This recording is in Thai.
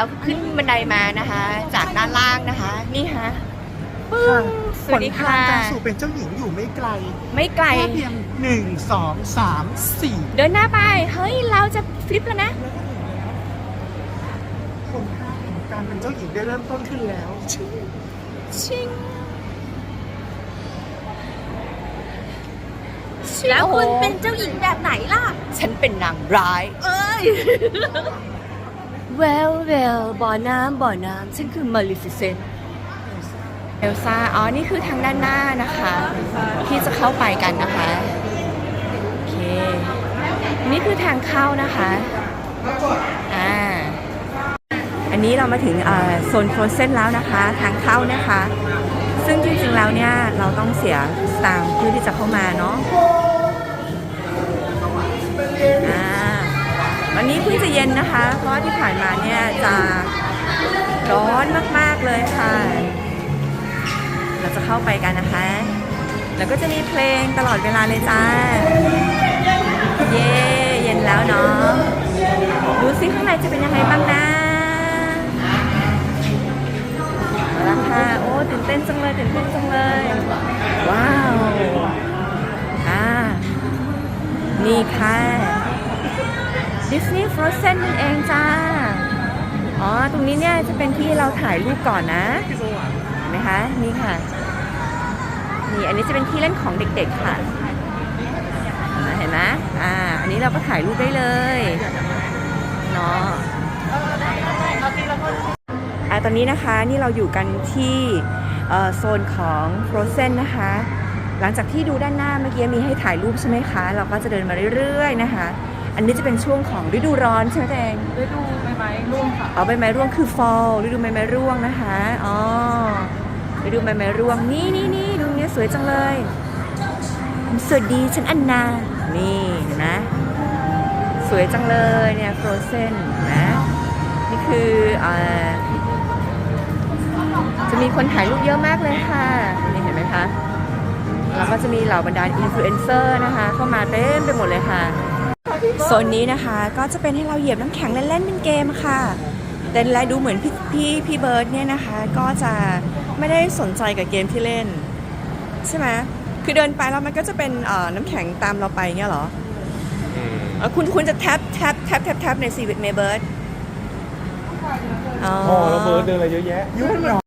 เราขึ้นบันไดมานะคะ จากด้านล่างนะคะ นี่ฮะปึ้งสวัสดีค่ะหนทางการสู่เป็นเจ้าหญิงอยู่ไม่ไกล ไม่ไกลแค่เพียงหนึ่งสองสามสี่เดินหน้าไป เฮ้ย เราจะฟลิปแล้วนะคนค่าของการเป็นเจ้าหญิงได้เริ่มต้นขึ้นแล้วชิงแล้วคุณโอ้โหเป็นเจ้าหญิงแบบไหนล่ะ ฉันเป็นนางร้าย เอ้ย เวลเวลบ่อน้ำบ่อน้ำฉันคือมาริฟิเซนเอลซ่าอ๋อ นี่คือทางด้านหน้านะคะ ที่จะเข้าไปกันนะคะ โอเค นี่คือทางเข้านะคะอ่าอันนี้เรามาถึงโซนโฟรเซนแล้วนะคะ ทางเข้านะคะ ซึ่งจริงๆแล้วเนี่ย เราต้องเสียสตางค์เพื่อที่จะเข้ามาเนาะ นนี้เพิ่งจะเย็นนะคะ เพราะที่ผ่านมาเนี่ยจะร้อนมากๆเลยค่ะ เราจะเข้าไปกันนะคะ แล้วก็จะมีเพลงตลอดเวลาเลยจ้า เย้เย็นแล้วเนาะดูซิข้างในจะเป็นยังไงบ้างนะเอาค่ะโอ้ตื่นเต้นจังเลยตื่นเต้นจังเลย ว้าว อ่า นี่ค่ะ ดิสนีย์ฟรอสเซนนั่นเองจ้า อ๋อ ตรงนี้เนี่ยจะเป็นที่เราถ่ายรูปก่อนนะเห็นไหมคะ นี่ค่ะ นี่อันนี้จะเป็นที่เล่นของเด็กๆค่ะ เห็นไหมอ่า อันนี้เราก็ถ่ายรูปได้เลยเนาะอ่าตอนนี้นะคะนี่เราอยู่กันที่โซนของ Frozen นะคะ หลังจากที่ดูด้านหน้าเมื่อกี้มีให้ถ่ายรูปใช่ไหมคะ เราก็จะเดินมาเรื่อยๆนะคะ อันนี้จะเป็นช่วงของฤดูร้อนใช่ไหมแดงฤดูใบไม้ร่วงค่ะอ๋อใบไม้ร่วงคือ fall ฤดูใบไม้ร่วงนะคะอ๋อฤดูใบไม้ร่วงนี่นี่นี่ดูเนี้ยสวยจังเลยสวัสดีฉันอันนานี่เห็นไหมสวยจังเลยเนี่ย frozen นะนี่คือเอ่อจะมีคนถ่ายรูปเยอะมากเลยค่ะนี่เห็นไหมคะแล้วก็จะมีเหล่าบรรดาอินฟลูเอนเซอร์นะคะ เข้ามาเต็มไปหมดเลยค่ะ โซนนี้นะคะก็จะเป็นให้เราเหยียบน้ำแข็งเล่นๆเป็นเกมค่ะ แต่และดูเหมือนพี่พี่พี่เบิร์ดเนี่ยนะคะ ก็จะไม่ได้สนใจกับเกมที่เล่น ใช่ไหมคือเดินไปแล้วมันก็จะเป็นเอ่อน้ำแข็งตามเราไปเงี้ยเหรอเอ่อคุณคุณจะแท็บแท็บแท็บแท็บแท็บในซีวิตเมเบิร์ดอ๋อพ่อแล้วเบิร์ดเดินอะไรเยอะแยะยุ่งเหรอ